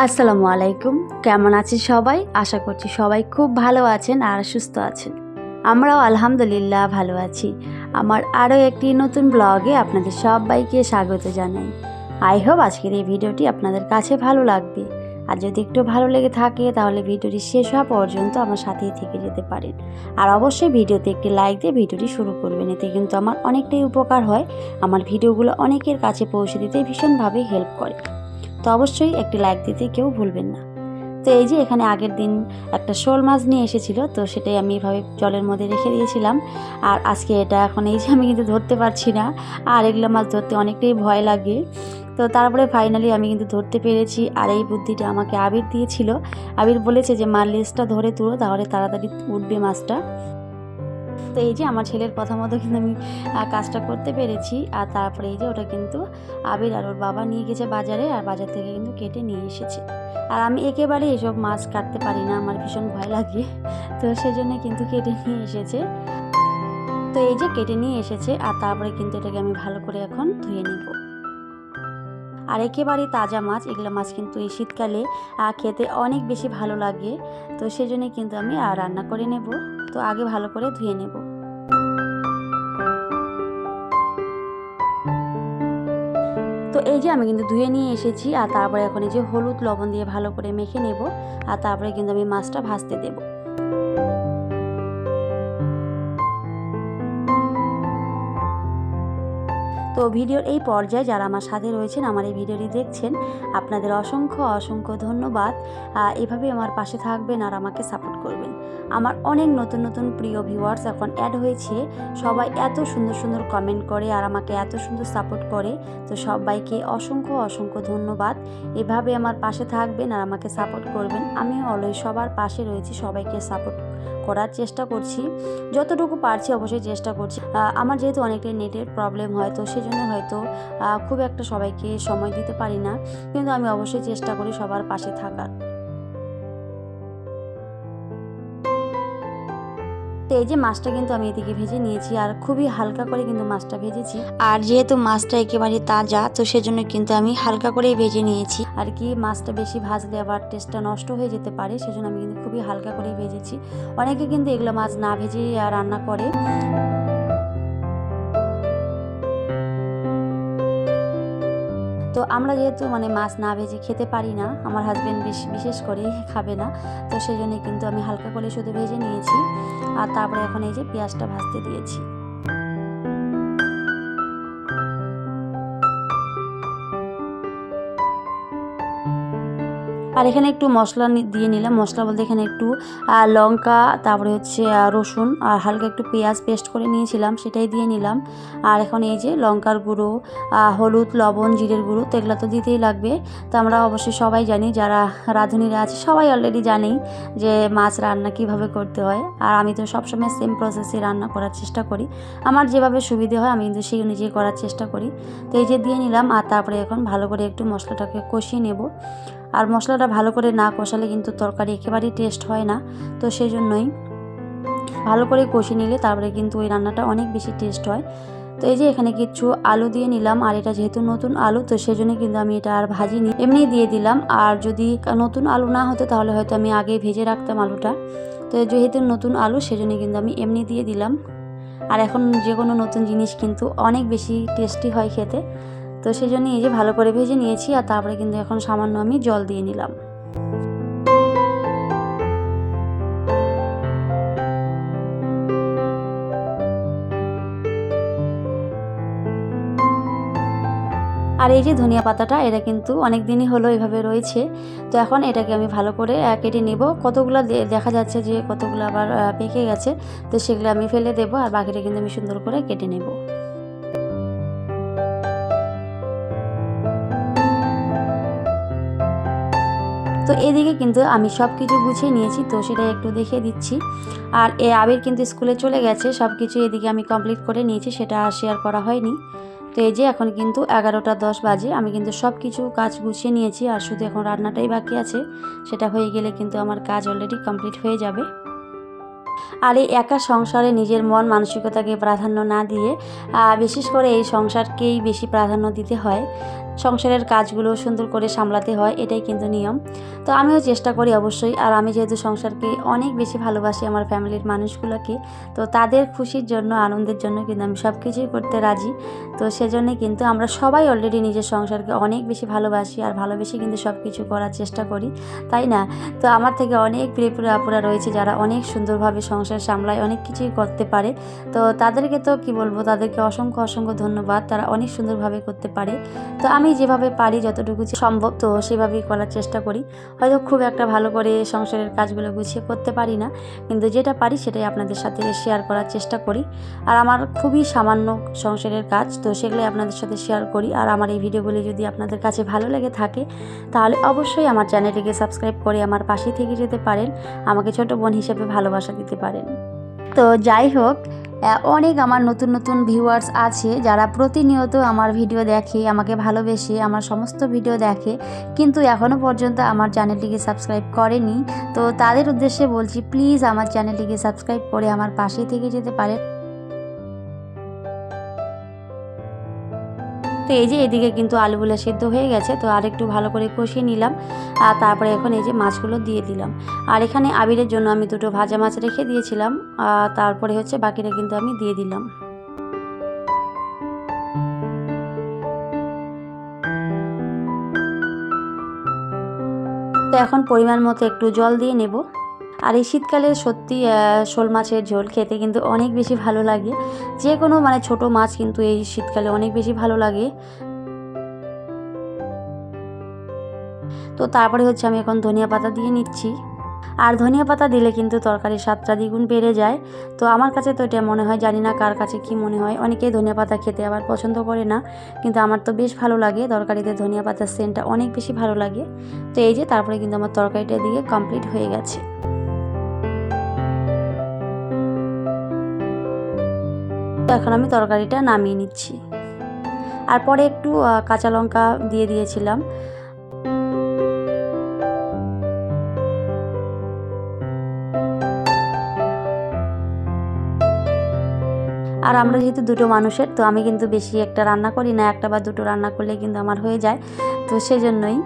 আসসালামু আলাইকুম। কেমন আছেন সবাই? আশা করছি সবাই খুব ভালো আছেন আর সুস্থ আছেন। আমরাও আলহামদুলিল্লাহ ভালো আছি। আমার আরও একটি নতুন ব্লগে আপনাদের সবাইকে স্বাগত জানাই। আই হোপ আজকের এই ভিডিওটি আপনাদের কাছে ভালো লাগবে। আর যদি একটু ভালো লেগে থাকে তাহলে ভিডিওটি শেষ হওয়া পর্যন্ত আমার সাথেই থেকে যেতে পারেন। আর অবশ্যই ভিডিওতে একটি লাইক দিয়ে ভিডিওটি শুরু করবেন। এতে কিন্তু আমার অনেকটাই উপকার হয়। আমার ভিডিওগুলো অনেকের কাছে পৌঁছে দিতে ভীষণভাবে হেল্প করে। তো অবশ্যই একটি লাইক দিতে কেউ ভুলবেন না। তো এই যে এখানে আগের দিন একটা শোল মাছ নিয়ে এসেছিল, তো সেটাই আমি এভাবে জলের মধ্যে রেখে দিয়েছিলাম। আর আজকে এটা এখন এই যে আমি কিন্তু ধরতে পারছি না, আর এগুলো মাছ ধরতে অনেকটাই ভয় লাগে। তো তারপরে ফাইনালি আমি কিন্তু ধরতে পেরেছি, আর এই বুদ্ধিটা আমাকে আবির দিয়েছিল। আবির বলেছে যে, মার লেজটা ধরে তুলো, তাহলে তাড়াতাড়ি উঠবে মাছটা। তো এই যে আমার ছেলের কথা মতো কিন্তু আমি কাজটা করতে পেরেছি। আর তারপরে এই যে ওটা কিন্তু আবির আর ওর বাবা নিয়ে গেছে বাজারে আর বাজার থেকে কিন্তু কেটে নিয়ে এসেছে। আর আমি একেবারে এসব মাছ কাটতে পারি না, আমার ভীষণ ভয় লাগে। তো সেজন্য কিন্তু কেটে নিয়ে এসেছে। তো এই যে কেটে নিয়ে এসেছে আর তারপরে কিন্তু এটাকে আমি ভালো করে এখন ধুয়ে নেব। আর একেবারে তাজা মাছ, এগুলো মাছ কিন্তু এই শীতকালে খেতে অনেক বেশি ভালো লাগে। তো সেজন্য কিন্তু আমি রান্না করে নেব। তো আগে ভালো করে ধুয়ে নেব। তো এই যে আমি কিন্তু ধুয়ে নিয়ে এসেছি, আর তারপরে এখন এই যে হলুদ লবণ দিয়ে ভালো করে মেখে নেব। আর তারপরে কিন্তু আমি মাছটা ভাজতে দেব। তো ভিডিওর এই পর্যায়ে যারা আমার সাথে রয়েছেন, আমার এই ভিডিওটি দেখছেন, আপনাদের অসংখ্য অসংখ্য ধন্যবাদ। এভাবে আমার পাশে থাকবেন আর আমাকে সাপোর্ট করবেন। আমার অনেক নতুন নতুন প্রিয় ভিউয়ার্স এখন অ্যাড হয়েছে। সবাই এত সুন্দর সুন্দর কমেন্ট করে আর আমাকে এত সুন্দর সাপোর্ট করে। তো সবাইকে অসংখ্য অসংখ্য ধন্যবাদ। এভাবে আমার পাশে থাকবেন আর আমাকে সাপোর্ট করবেন। আমি অলওয়েজ সবার পাশে রয়েছি, সবাইকে সাপোর্ট করার চেষ্টা করছি। যতটুকু পারছি অবশ্যই চেষ্টা করছি। আমার যেহেতু অনেকটাই নেটের প্রবলেম হয়, তো সেজন্য হয়তো খুব একটা সবাইকে সময় দিতে পারি না। কিন্তু আমি অবশ্যই চেষ্টা করি সবার পাশে থাকার। তো এই যে মাছটা কিন্তু আমি এদিকে ভেজে নিয়েছি আর খুবই হালকা করে কিন্তু মাছটা ভেজেছি। আর যেহেতু মাছটা একেবারে তাজা তো সেজন্য কিন্তু আমি হালকা করেই ভেজে নিয়েছি। আর কি মাছটা বেশি ভাজলে আবার টেস্টটা নষ্ট হয়ে যেতে পারে সেজন্য আমি কিন্তু খুবই হালকা করেই ভেজেছি। অনেকে কিন্তু এগুলো মাছ না ভেজে রান্না করে। তো আমরা যেহেতু মানে মাছ না ভেজে খেতে পারি না, আমার হাজব্যান্ড বিশেষ করে খাবে না, তো সেই জন্য কিন্তু আমি হালকা করে শুধু ভেজে নিয়েছি। আর তারপরে এখন এই যে পেঁয়াজটা ভাজতে দিয়েছি। আর এখানে একটু মশলা দিয়ে নিলাম। মশলা বলতে এখানে একটু লঙ্কা, তারপরে হচ্ছে রসুন, আর হালকা একটু পেঁয়াজ পেস্ট করে নিয়েছিলাম, সেটাই দিয়ে নিলাম। আর এখন এই যে লঙ্কার গুঁড়ো হলুদ, লবণ, জিরের গুঁড়ো, তো এগুলো তো দিতেই লাগবে। তো আমরা অবশ্যই সবাই জানি, যারা রাঁধুনিরা আছে, সবাই অলরেডি জানেই যে মাছ রান্না কীভাবে করতে হয়। আর আমি তো সবসময় সেম প্রসেসে রান্না করার চেষ্টা করি। আমার যেভাবে সুবিধে হয়, আমি কিন্তু সেই অনুযায়ী করার চেষ্টা করি। তো এই যে দিয়ে নিলাম, আর তারপরে এখন ভালো করে একটু মশলাটাকে কষিয়ে নেব। আর মশলাটা ভালো করে না কষালে কিন্তু তরকারি একেবারেই টেস্ট হয় না। তো সেই জন্যই ভালো করে কষিয়ে নিলে তারপরে কিন্তু ওই রান্নাটা অনেক বেশি টেস্ট হয়। তো এই যে এখানে কিছু আলু দিয়ে নিলাম আর এটা যেহেতু নতুন আলু তো সেই জন্য কিন্তু আমি এটা আর ভাজিনি। এমনি দিয়ে দিলাম আর যদি নতুন আলু না হতো তাহলে হয়তো আমি আগে ভেজে রাখতাম আলুটা। তো যেহেতু নতুন আলু সেজন্য কিন্তু আমি এমনি দিয়ে দিলাম। আর এখন যে কোনো নতুন জিনিস কিন্তু অনেক বেশি টেস্টি হয় খেতে। তো সেই জন্য এই যে ভালো করে ভেজে নিয়েছি আর তারপরে কিন্তু এখন সামান্য আমি জল দিয়ে নিলাম। আর এই যে ধনিয়া পাতাটা, এটা কিন্তু অনেক দিনই হলো এভাবে রয়েছে। তো এখন এটাকে আমি ভালো করে কেটে নেব। কতগুলো দেখা যাচ্ছে যে কতগুলো আবার পেকে গেছে, তো সেগুলো আমি ফেলে দেবো আর বাকিটা কিন্তু আমি সুন্দর করে কেটে নেব। তো এদিকে কিন্তু আমি সব কিছু গুছিয়ে নিয়েছি, তো সেটা একটু দেখিয়ে দিচ্ছি। আর এ আবির কিন্তু স্কুলে চলে গেছে সব কিছু এদিকে আমি কমপ্লিট করে নিয়েছি, সেটা শেয়ার করা হয়নি। তো এই যে এখন কিন্তু এগারোটা দশ বাজে, আমি কিন্তু সব কিছু কাজ গুছিয়ে নিয়েছি, আর শুধু এখন রান্নাটাই বাকি আছে। সেটা হয়ে গেলে কিন্তু আমার কাজ অলরেডি কমপ্লিট হয়ে যাবে। আর এই একা সংসারে নিজের মন মানসিকতাকে প্রাধান্য না দিয়ে বিশেষ করে এই সংসারকেই বেশি প্রাধান্য দিতে হয়। সংসারের কাজগুলো সুন্দর করে সামলাতে হয়, এটাই কিন্তু নিয়ম। তো আমিও চেষ্টা করি অবশ্যই, আর আমি যেহেতু সংসারকে অনেক বেশি ভালোবাসি আমার ফ্যামিলির মানুষগুলোকে, তো তাদের খুশির জন্য, আনন্দের জন্য কিন্তু আমি সব কিছুই করতে রাজি। তো সেজন্যই কিন্তু আমরা সবাই অলরেডি নিজের সংসারকে অনেক বেশি ভালোবাসি, আর ভালোবেসে কিন্তু সব কিছু করার চেষ্টা করি, তাই না? তো আমার থেকে অনেক প্রিয়পুরা আপুরা রয়েছে যারা অনেক সুন্দরভাবে সংসার সামলায়, অনেক কিছুই করতে পারে। তো তাদেরকে তো কি বলব, তাদেরকে অসংখ্য অসংখ্য ধন্যবাদ, তারা অনেক সুন্দরভাবে করতে পারে। তো আমি যেভাবে পারি যতটুকু সম্ভব, তো সেভাবেই করার চেষ্টা করি। হয়তো খুব একটা ভালো করে সংসারের কাজগুলো গুছিয়ে করতে পারি না, কিন্তু যেটা পারি সেটাই আপনাদের সাথে শেয়ার করার চেষ্টা করি। আর আমার খুবই সামান্য সংসারের কাজ, তো সেগুলোই আপনাদের সাথে শেয়ার করি। আর আমার এই ভিডিওগুলি যদি আপনাদের কাছে ভালো লেগে থাকে, তাহলে অবশ্যই আমার চ্যানেলটিকে সাবস্ক্রাইব করে আমার পাশে থেকে যেতে পারেন। আমাকে ছোট বোন হিসেবে ভালোবাসা দিতে পারেন। তো যাই হোক অনেক আমার নতুন নতুন ভিউয়ার্স আছে যারা প্রতিনিয়ত আমার ভিডিও দেখে, আমাকে ভালোবেসে, আমার সমস্ত ভিডিও দেখে। কিন্তু এখনও পর্যন্ত আমার চ্যানেলটিকে সাবস্ক্রাইব করেনি। তো তাদের উদ্দেশ্যে বলছি প্লিজ আমার চ্যানেলটিকে সাবস্ক্রাইব করে আমার পাশে থেকে যেতে পারেন। তো এই যে এদিকে কিন্তু আলুগুলো সেদ্ধ হয়ে গেছে, তো আর একটু ভালো করে কষিয়ে নিলাম। আর তারপরে এখন এই যে মাছগুলো দিয়ে দিলাম। আর এখানে আবিরের জন্য আমি দুটো ভাজা মাছ রেখে দিয়েছিলাম। তারপরে হচ্ছে বাকিটা কিন্তু আমি দিয়ে দিলাম। তো এখন পরিমাণ মতো একটু জল দিয়ে নেব। আর এই শীতকালে সত্যি শোল মাছের ঝোল খেতে কিন্তু অনেক বেশি ভালো লাগে। যে কোনো মানে ছোট মাছ কিন্তু এই শীতকালে অনেক বেশি ভালো লাগে। তো তারপরে হচ্ছে আমি এখন ধনিয়া পাতা দিয়ে নিচ্ছি। আর ধনিয়া পাতা দিলে কিন্তু তরকারির স্বাদটা দ্বিগুণ বেড়ে যায়। তো আমার কাছে তো এটা মনে হয়, জানি না কার কাছে কি মনে হয়। অনেকেই ধনিয়া পাতা খেতে আবার পছন্দ করে না, কিন্তু আমার তো বেশ ভালো লাগে। তরকারিতে ধনিয়া পাতার সেন্টটা অনেক বেশি ভালো লাগে। তো এই যে তারপরে কিন্তু আমার তরকারিটা দিয়ে কমপ্লিট হয়ে গেছে। এখন আমি তরকারিটা নামিয়ে নিচ্ছি। আর পরে একটু কাঁচা লঙ্কা দিয়ে দিয়েছিলাম। আর আমরা যেহেতু দুটো মানুষের, তো আমি কিন্তু বেশি একটা রান্না করি না, একটা বা দুটো রান্না করলে কিন্তু আমার হয়ে যায়। তো সেজন্যই,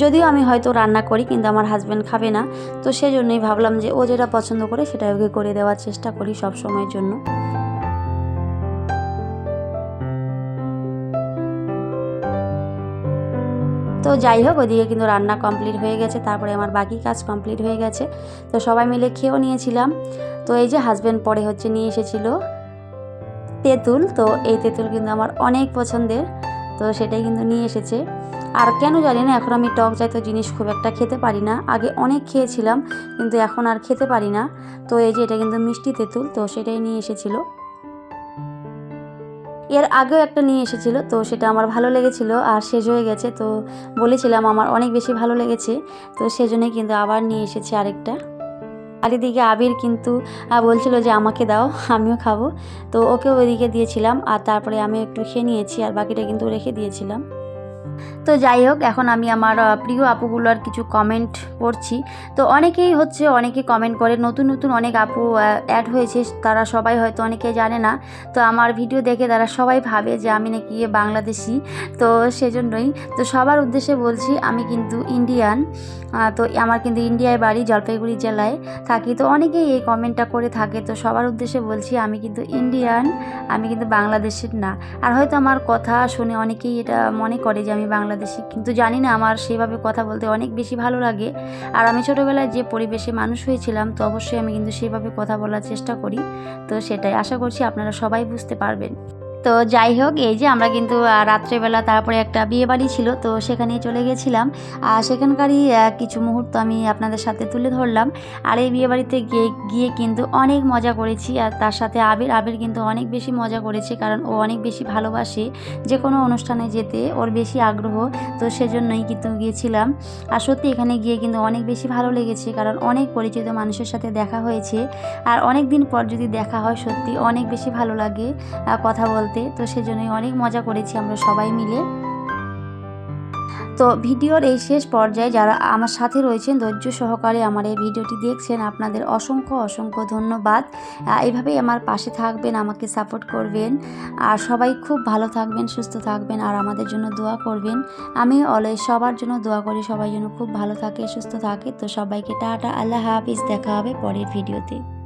যদিও আমি হয়তো রান্না করি কিন্তু আমার হাজব্যান্ড খাবে না, তো সেজন্যই ভাবলাম যে ও যেটা পছন্দ করে সেটা ওকে করে দেওয়ার চেষ্টা করি সব সময়ের জন্য। তো যাই হোক, ওদিকে কিন্তু রান্না কমপ্লিট হয়ে গেছে, তারপরে আমার বাকি কাজ কমপ্লিট হয়ে গেছে। তো সবাই মিলে খেয়েও নিয়েছিলাম। তো এই যে হাজব্যান্ড পরে হচ্ছে নিয়ে এসেছিল তেঁতুল, তো এই তেঁতুল কিন্তু আমার অনেক পছন্দের, তো সেটাই কিন্তু নিয়ে এসেছে। আর কেন জানি না, এখন আমি টক জাতীয় জিনিস খুব একটা খেতে পারি না। আগে অনেক খেয়েছিলাম, কিন্তু এখন আর খেতে পারি না। তো এই যে এটা কিন্তু মিষ্টি তেঁতুল, তো সেটাই নিয়ে এসেছিল। এর আগেও একটা নিয়ে এসেছিল, তো সেটা আমার ভালো লেগেছিল আর শেষ হয়ে গেছে। তো বলেছিলাম আমার অনেক বেশি ভালো লেগেছে, তো সেজন্যই কিন্তু আবার নিয়ে এসেছে আরেকটা। আর এদিকে আবির কিন্তু বলছিল যে আমাকে দাও, আমিও খাব। তো ওকে ওইদিকে দিয়েছিলাম আর তারপরে আমি একটু খেয়ে নিয়েছি আর বাকিটা কিন্তু রেখে দিয়েছিলাম। তো যাই হোক, এখন আমি আমার প্রিয় আপুগুলোর কিছু কমেন্ট পড়ছি তো অনেকেই হচ্ছে, অনেকে কমেন্ট করে, নতুন নতুন অনেক আপু অ্যাড হয়েছে, তারা সবাই হয়তো অনেকে জানে না। তো আমার ভিডিও দেখে তারা সবাই ভাবে যে আমি নাকি বাংলাদেশি। তো সেজন্যই, তো সবার উদ্দেশ্যে বলছি, আমি কিন্তু ইন্ডিয়ান তো আমার কিন্তু ইন্ডিয়ায় বাড়ি, জলপাইগুড়ি জেলায় থাকি। তো অনেকেই এই কমেন্টটা করে থাকে, তো সবার উদ্দেশ্যে বলছি, আমি কিন্তু ইন্ডিয়ান আমি কিন্তু বাংলাদেশের না। আর হয়তো আমার কথা শুনে অনেকেই এটা মনে করে যে আমি বাংলাদেশি কিন্তু জানি না আমার সেভাবে কথা বলতে অনেক বেশি ভালো লাগে। আর আমি ছোটোবেলায় যে পরিবেশে মানুষ হয়েছিলাম, তো অবশ্যই আমি কিন্তু সেভাবে কথা বলার চেষ্টা করি। তো সেটাই আশা করছি আপনারা সবাই বুঝতে পারবেন। তো যাই হোক, এই যে আমরা কিন্তু রাত্রেবেলা তারপরে একটা বিয়ে বাড়ি ছিল, তো সেখানে চলে গেছিলাম। আর সেখানকারই কিছু মুহূর্ত আমি আপনাদের সাথে তুলে ধরলাম। আর এই বিয়ে বাড়িতে গিয়ে গিয়ে কিন্তু অনেক মজা করেছি। আর তার সাথে আবির আবির কিন্তু অনেক বেশি মজা করেছে, কারণ ও অনেক বেশি ভালোবাসে যে কোনো অনুষ্ঠানে যেতে, ওর বেশি আগ্রহ। তো সেজন্যই কিন্তু গিয়েছিলাম। আর সত্যি এখানে গিয়ে কিন্তু অনেক বেশি ভালো লেগেছে, কারণ অনেক পরিচিত মানুষের সাথে দেখা হয়েছে। আর অনেক দিন পর যদি দেখা হয়, সত্যি অনেক বেশি ভালো লাগে কথা বলতে। তো সেজন্যই অনেক মজা করেছি আমরা সবাই মিলে। তো ভিডিওর এই শেষ পর্যায়ে যারা আমার সাথে রয়েছেন, ধৈর্য সহকারে আমার এই ভিডিওটি দেখছেন, আপনাদের অসংখ্য অসংখ্য ধন্যবাদ। এইভাবেই আমার পাশে থাকবেন, আমাকে সাপোর্ট করবেন। আর সবাই খুব ভালো থাকবেন, সুস্থ থাকবেন, আর আমাদের জন্য দোয়া করবেন। আমি অলওয়েজ সবার জন্য দোয়া করি, সবাই যেন খুব ভালো থাকে, সুস্থ থাকে। তো সবাইকে টাটা, আল্লাহ হাফিজ, দেখা হবে পরের ভিডিওতে।